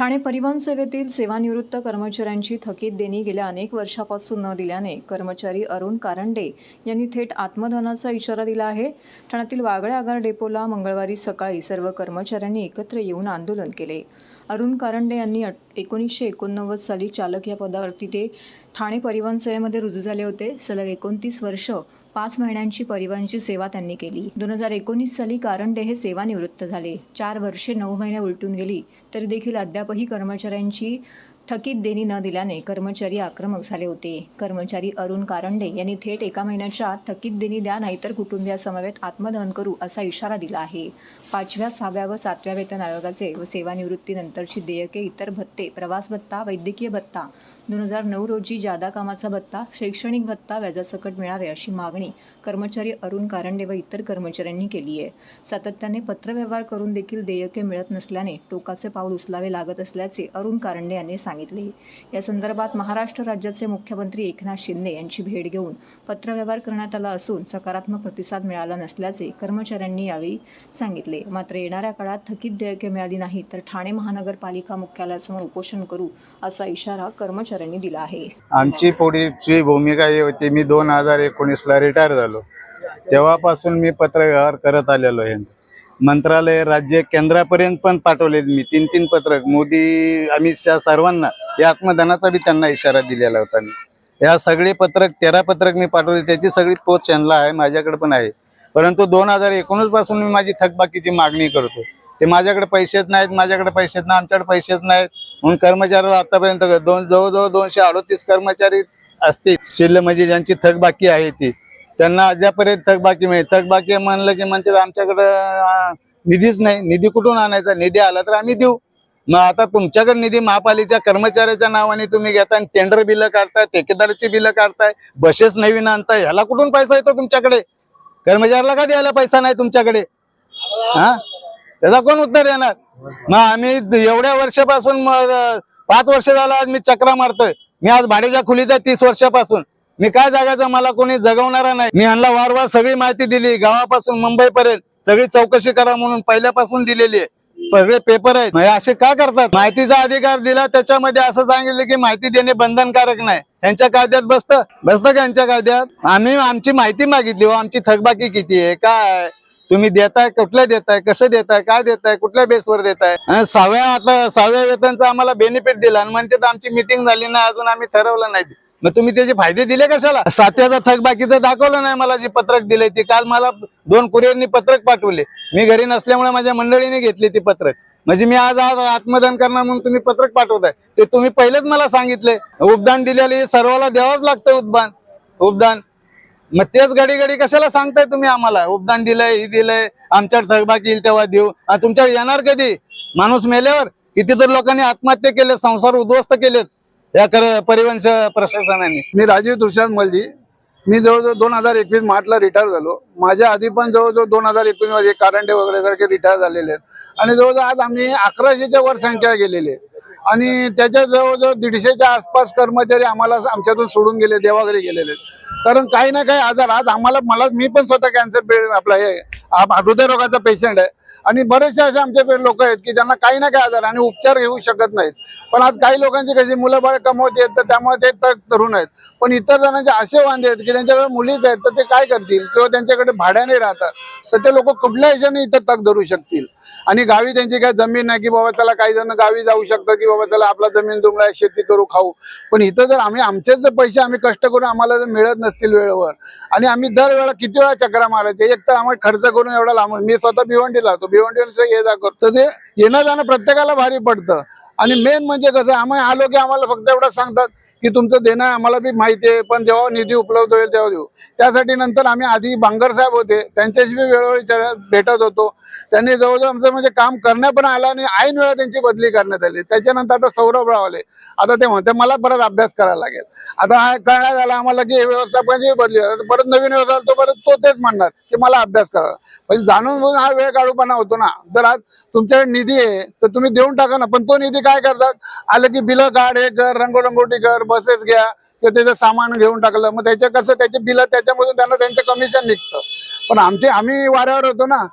ठाणे परिवहन सेवेतील सेवानिवृत्त कर्मचाऱ्यांची थकीत देणी गेल्या अनेक वर्षापासून न दिल्याने कर्मचारी अरुण कारंडे यांनी थेट आत्मधनाचा इशारा दिला आहे. ठाण्यातील वागळे आगार डेपोला मंगळवारी सकाळी सर्व कर्मचाऱ्यांनी एकत्र येऊन आंदोलन केले. अरुण कारंडे यांनी अट- एकोणीसशे एकोणनव्वद साली चालक या पदावरती ते ठाणे परिवहन सेवेमध्ये रुजू झाले होते. सलग एकोणतीस वर्ष पाच महिन्यांची परिवहनची सेवा त्यांनी केली. दोन हजार एकोणीस साली कारंडे हे सेवानिवृत्त झाले. चार वर्षे नऊ महिने उलटून गेली. तरी देखील अद्यापही कर्मचाऱ्यांची थकीत देणी न दिल्याने कर्मचारी आक्रमक झाले होते. कर्मचारी अरुण कारंडे यांनी थेट एका महिन्याच्या आत थकीत देणी द्या नाहीतर कुटुंबियासमवेत आत्मदहन करू असा इशारा दिला आहे. पाचव्या सहाव्या व सातव्या वेतन आयोगाचे व सेवानिवृत्तीनंतरची देयके इतर भत्ते प्रवास भत्ता वैद्यकीय भत्ता दोन हजार नऊ रोजी जादा कामाचा भत्ता शैक्षणिक भत्ता व्याजासकट मिळावे अशी मागणी कर्मचारी अरुण कारंडे व इतर कर्मचाऱ्यांनी केली आहे. सातत्याने पत्रव्यवहार करून देखील देयके मिळत नसल्याने टोकाचे पाऊल उचलावे लागत असल्याचे अरुण कारंडे यांनी सांगितले. या संदर्भात महाराष्ट्र राज्याचे मुख्यमंत्री एकनाथ शिंदे यांची भेट घेऊन पत्रव्यवहार करण्यात आला असून सकारात्मक प्रतिसाद मिळाला नसल्याचे कर्मचाऱ्यांनी यावेळी सांगितले. मात्र येणाऱ्या काळात थकीत देयके मिळाली नाही तर ठाणे महानगरपालिका मुख्यालयासमोर उपोषण करू असा इशारा कर्मचारी सरांनी दिला आहे. आमची पुढची भूमिका ही होती मी दोन हजार एकोणीसला रिटायर झालो. तेव्हापासून मी पत्रव्यवहार करत आलेलो आहे. मंत्रालय राज्य केंद्रापर्यंत पण पाठवले मी. तीन तीन पत्रक. मोदी अमित शहा सर्वांना या आत्मदानाचा बी त्यांना इशारा दिलेला होता मी. या सगळे पत्रक तेरा पत्रक मी पाठवले. त्याची सगळी तो चॅनला आहे माझ्याकडे पण आहे. परंतु दोन हजार एकोणीसपासून मी माझी थकबाकीची मागणी करतो. ते माझ्याकडे पैसेच नाहीत माझ्याकडे पैसेच नाही आमच्याकडे पैसेच नाहीत. म्हणून कर्मचाऱ्याला आतापर्यंत दोन जवळजवळ दोनशे अडोतीस कर्मचारी असतील. शिल्लक म्हणजे ज्यांची थकबाकी आहे ती. त्यांना अद्यापर्यंत थकबाकी मिळेल. थकबाकी म्हणलं की म्हणते आमच्याकडं निधीच नाही. निधी कुठून आणायचा? निधी आला तर आम्ही देऊ. मग आता तुमच्याकडे निधी महापालिकेच्या कर्मचाऱ्याच्या नावाने तुम्ही घेताय आणि टेंडर बिलं काढताय ठेकेदाराची बिलं काढताय बसेस नवीन आणताय ह्याला कुठून पैसा येतो तुमच्याकडे? कर्मचाऱ्याला का द्यायला पैसा नाही तुमच्याकडे? हा? त्याचा कोण उत्तर देणार? मग आम्ही एवढ्या वर्षापासून पाच वर्ष झालं आज मी चक्रा मारतोय. मी आज भाड्याच्या खोलीत आहे तीस वर्षापासून. मी काय जगायचं मला कोणी जगवणारा नाही. मी यांना वारंवार सगळी माहिती दिली गावापासून मुंबईपर्यंत. सगळी चौकशी करा म्हणून पहिल्यापासून दिलेली आहे. सगळे पेपर आहेत. हे असे का करतात? माहितीचा अधिकार दिला त्याच्यामध्ये असं सांगितलं की माहिती देणे बंधनकारक नाही. यांच्या कायद्यात बसतं. बसतं का यांच्या कायद्यात? आम्ही आमची माहिती मागितली हो. आमची थकबाकी किती आहे? काय? तुम्ही देताय कुठलं देताय कसं देताय काय देताय कुठल्या बेसवर देताय? आणि सहाव्या आता सहाव्या वेतनचा आम्हाला बेनिफिट दिला आणि म्हणते तर आमची मिटिंग झाली नाही अजून आम्ही ठरवलं नाही. मग तुम्ही त्याचे फायदे दिले कशाला? सात्याचा थकबाकीचं दाखवलं नाही मला जी पत्रक दिले ती. काल मला दोन कुरिअरनी पत्रक पाठवले. मी घरी नसल्यामुळे माझ्या मंडळीने घेतली ती पत्रक. म्हणजे मी आज आज आत्मदान करणार म्हणून तुम्ही पत्रक पाठवताय. ते तुम्ही पहिलेच मला सांगितले. उपदान दिलेले सर्वाला द्यावंच लागतं उपदान. उपदान. मग तेच घडी घडी कशाला सांगताय तुम्ही आम्हाला? उपदान दिलंय ही दिलंय आमच्यावर थकबाकी येईल तेव्हा देऊ. तुमच्यावर येणार कधी? माणूस मेल्यावर? किती तर लोकांनी आत्महत्या केले संसार उद्ध्वस्त केलेत. या कर परिवहन प्रशासनाने. मी राजीव तुषार मलजी. मी जवळजवळ दोन हजार एकवीस मार्चला रिटायर झालो. माझ्या आधी पण जवळजवळ दोन हजार एकवीसमध्ये कारंडे वगैरे सारखे रिटायर झालेले आहेत. आणि जवळजवळ आज आम्ही अकराशेच्या वर संख्या गेलेली आहे. आणि त्याच्या जवळजवळ दीडशेच्या आसपास कर्मचारी आम्हाला आमच्यातून सोडून गेले देवाघरी गेलेले आहेत. कारण काही ना काही आजार. आज आम्हाला मला मी पण स्वतः कॅन्सर आपला हे हृदयरोगाचा पेशंट आहे. आणि बरेचसे असे आमच्याकडे लोक आहेत की ज्यांना काही ना काही आजार आणि उपचार घेऊ शकत नाहीत. पण आज काही लोकांची कशी मुलं बाळ कमवत आहेत तर त्यामुळे ते तग तरुण आहेत. पण इतर जणांचे असे वांदे आहेत की त्यांच्याकडे मुलीच आहेत तर ते काय करतील? किंवा त्यांच्याकडे भाड्याने राहतात तर ते लोक कुठल्या ह्याच्याने इथं तग धरू शकतील? आणि गावी त्यांची काय जमीन नाही की बाबा त्याला काही जण गावी जाऊ शकतं की बाबा त्याला आपला जमीन जुमला शेती करू खाऊ. पण इथं जर आम्ही आमचेच जर पैसे आम्ही कष्ट करून आम्हाला जर मिळत नसतील वेळेवर आणि आम्ही दरवेळा किती वेळा चक्रा मारायचे एक तर आम्हाला खर्च करून एवढा लांब मी स्वतः भिवंडीला लावतो भिवंडी ये जा करतो. ते येणं जाणं प्रत्येकाला भारी पडतं. आणि मेन म्हणजे कसं आम्ही आलो की आम्हाला फक्त एवढं सांगतात की तुमचं देणं आम्हाला बी माहिती आहे पण जेव्हा निधी उपलब्ध होईल तेव्हा देऊ. त्यासाठी नंतर आम्ही आधी बांगर साहेब होते त्यांच्याशी बी वेळोवेळी भेटत होतो. त्यांनी जवळजवळ आमचं म्हणजे काम करण्या पण आलं आणि ऐन वेळा त्यांची बदली करण्यात आली. त्याच्यानंतर आता सौरभ राव आले. आता ते म्हणते मला परत अभ्यास करायला लागेल. आता हा कळण्यात आला आम्हाला की हे व्यवस्थापनाची बदली परत नवीन व्यवस्था तो परत तो तेच म्हणणार की मला अभ्यास करावा म्हणजे जाणून म्हणून हा वेळ काढूपणा होतो ना. जर आज तुमच्याकडे निधी आहे तर तुम्ही देऊन टाका ना. पण तो निधी काय करतात? आलं की बिलं काढ हे कर रंगोरंगोटी कर बसेस घ्या किंवा त्याचं सामान घेऊन टाकलं मग त्याच्या कसं त्याचे बिलं त्याच्यामधून त्यांना त्यांचं कमिशन निघतं. पण आमचे आम्ही वाऱ्यावर होतो ना